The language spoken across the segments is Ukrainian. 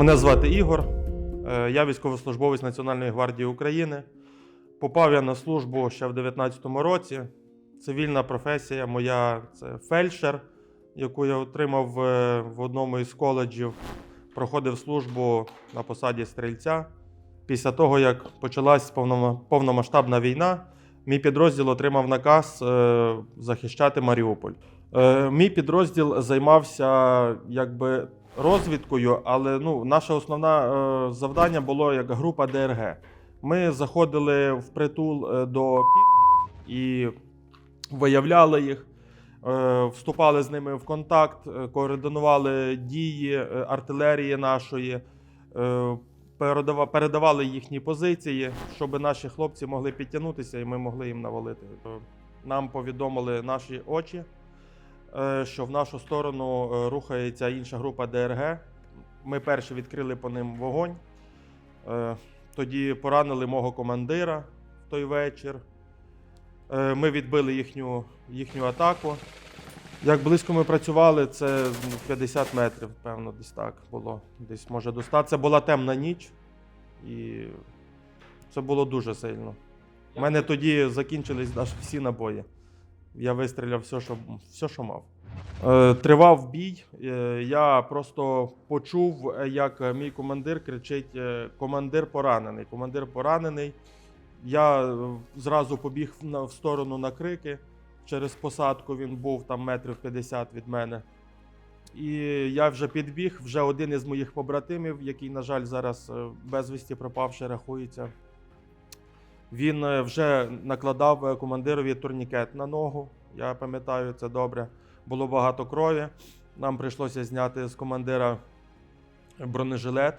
Мене звати Ігор. Е, Я військовослужбовець Національної гвардії України. Попав я на службу ще в 19-му році. Цивільна професія моя це фельдшер, яку я отримав е, в одному із коледжів. Проходив службу на посаді стрільця. Після того, як почалась повномасштабна війна, мій підрозділ отримав наказ е, захищати Маріуполь. Мій підрозділ займався якби розвідкою, але ну, наше основне е, завдання було як група ДРГ. Ми заходили в притул е, до під і виявляли їх, е, вступали з ними в контакт, координували дії артилерії нашої, передавали їхні позиції, щоб наші хлопці могли підтягнутися і ми могли їм навалити. Нам повідомили наші очі, що в нашу сторону е, рухається інша група ДРГ. Ми перші відкрили по ним вогонь. Е, Тоді поранили мого командира в той вечір. Е, Ми відбили їхню, їхню атаку. Як близько ми працювали, це ну, 50 метрів, певно, десь так було. Десь може до 100. Це була темна ніч, і це було дуже сильно. У мене тоді закінчились всі набої. Я вистріляв все, що, все, що мав. Е, Тривав бій. Е, Я просто почув, е, як мій командир кричить: командир поранений. Командир поранений. Я зразу побіг в сторону на крики. Через посадку він був там метрів 50 від мене. І я вже підбіг, вже один із моїх побратимів, який, на жаль, зараз безвісті пропавши рахується. Він е, вже накладав е, командирові турнікет на ногу. Я пам'ятаю це добре. Було багато крові. Нам прийшлося зняти з командира бронежилет.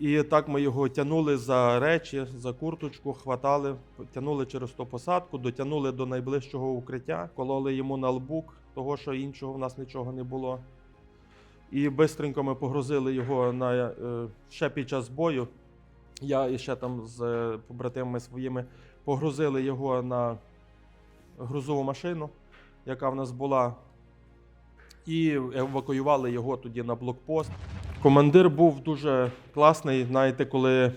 І так ми його тягнули за речі, за курточку, хватали, тягнули через ту посадку, дотягнули до найближчого укриття, кололи йому на лбук, того, що іншого в нас нічого не було. І бистренько ми погрузили його на, е, ще під час бою. Я і ще там з е, побратимами своїми погрузили його на грузову машину, яка в нас була, і евакуювали його тоді на блокпост. Командир був дуже класний. Знаєте, коли,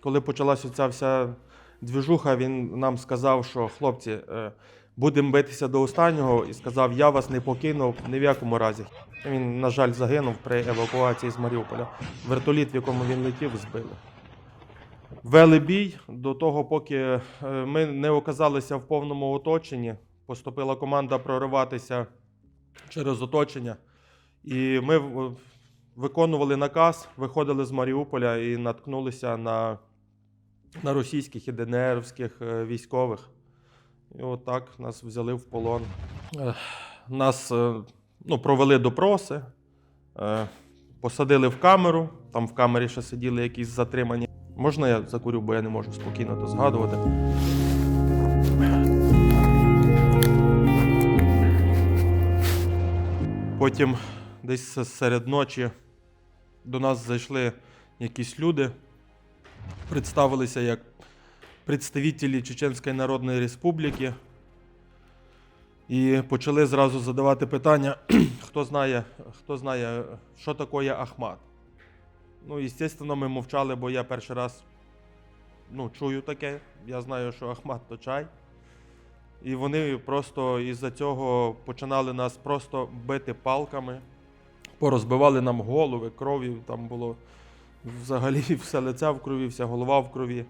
коли почалася ця вся двіжуха, він нам сказав, що хлопці, е, будемо битися до останнього, і сказав, я вас не покинув ні в якому разі. Він, на жаль, загинув при евакуації з Маріуполя. Вертоліт, в якому він летів, збили. Вели бій до того, поки е, ми не оказалися в повному оточенні. Поступила команда прориватися через оточення. І ми виконували наказ, виходили з Маріуполя і наткнулися на, на російських і ДНРівських е, військових. І отак нас взяли в полон. Нас е, ну, провели допроси, посадили в камеру. Там в камері ще сиділи якісь затримані. Можна я закурю, бо я не можу спокійно то згадувати. Потім десь серед ночі до нас зайшли якісь люди, представилися як представителі Чеченської Народної Республіки і почали зразу задавати питання, хто знає, хто знає, що таке Ахмат. Ну, звісно, ми мовчали, бо я перший раз ну, чую таке. Я знаю, що Ахмат то чай. І вони просто із-за цього починали нас просто бити палками, порозбивали нам голови, крові там було взагалі все лице в крові, вся голова в крові.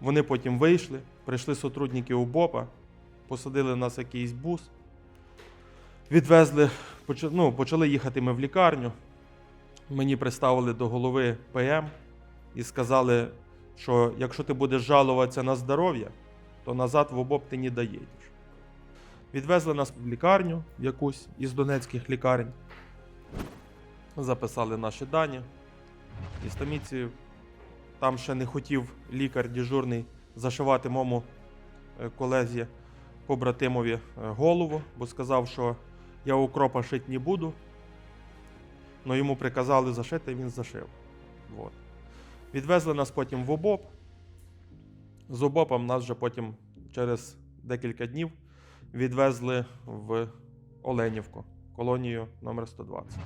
Вони потім вийшли, прийшли сотрудники УБОПа, посадили нас в якийсь бус, відвезли, ну, почали їхати ми в лікарню. Мені приставили до голови ПМ і сказали, що якщо ти будеш жалуватися на здоров'я, то назад в обоб ти не доїдеш. Відвезли нас в лікарню якусь із донецьких лікарень, записали наші дані. І стаміці там ще не хотів лікар дежурний зашивати моєму е, колезі побратимові е, голову, бо сказав, що я укропа шити не буду. Но йому приказали зашити, і він зашив. Вот. Відвезли нас потім в ОБОП. З ОБОПом нас вже потім через декілька днів відвезли в Оленівку, колонію номер 120.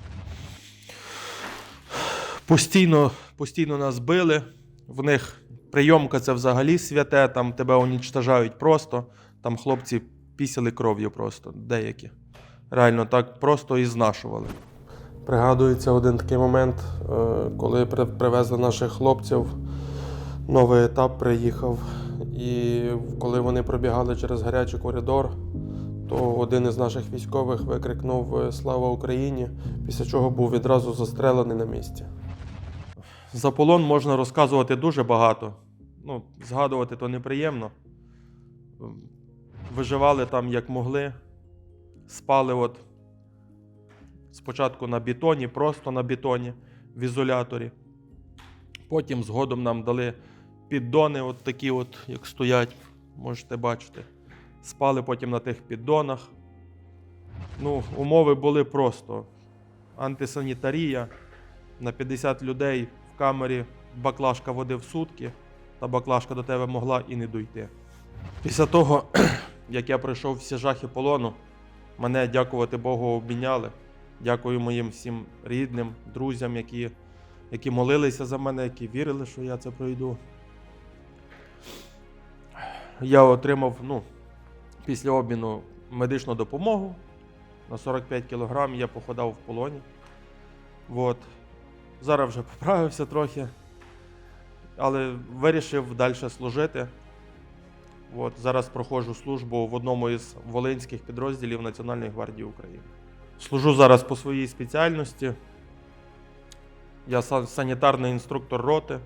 Постійно, постійно нас били. В них прийомка це взагалі святе, там тебе унічтажають просто. Там хлопці пісяли кров'ю просто, деякі. Реально так просто і знашували. Пригадується один такий момент, е, коли привезли наших хлопців, новий етап приїхав. І коли вони пробігали через гарячий коридор, то один із наших військових викрикнув е, Слава Україні, після чого був відразу застрелений на місці. За полон можна розказувати дуже багато. Ну, згадувати то неприємно. Виживали там як могли, спали от спочатку на бетоні, просто на бетоні в ізоляторі. Потім згодом нам дали піддони, от такі, от, як стоять, можете бачити. Спали потім на тих піддонах. Ну, умови були просто. Антисанітарія на 50 людей в камері баклажка води в сутки, та баклажка до тебе могла і не дойти. Після того, як я пройшов всі жахи полону, мене, дякувати Богу, обміняли. Дякую моїм всім рідним, друзям, які, які молилися за мене, які вірили, що я це пройду. Я отримав ну, після обміну медичну допомогу. На 45 кг я походав в полоні. От. Зараз вже поправився трохи. Але вирішив далі служити. От. Зараз проходжу службу в одному із волинських підрозділів Національної гвардії України. Служу зараз по своїй спеціальності. Я санітарний інструктор роти.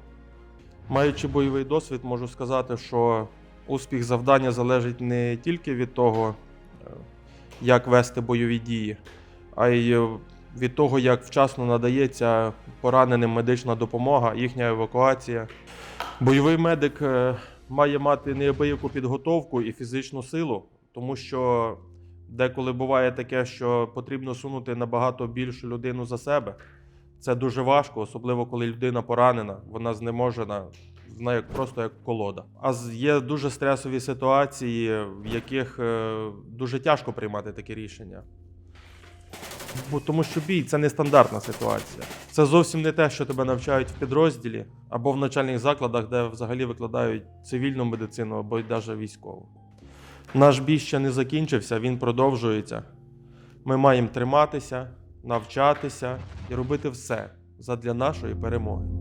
Маючи бойовий досвід, можу сказати, що успіх завдання залежить не тільки від того, е, як вести бойові дії, а й е, від того, як вчасно надається пораненим медична допомога, їхня евакуація. Бойовий медик е, має мати неабияку підготовку і фізичну силу, тому що деколи буває таке, що потрібно сунути набагато більшу людину за себе. Це дуже важко, особливо коли людина поранена, вона знеможена, вона як просто як колода. А є дуже стресові ситуації, в яких е, дуже тяжко приймати такі рішення. Бо тому що бій це не стандартна ситуація. Це зовсім не те, що тебе навчають в підрозділі або в навчальних закладах, де взагалі викладають цивільну медицину або навіть військову. Наш бій ще не закінчився, він продовжується. Ми маємо триматися, навчатися і робити все задля нашої перемоги.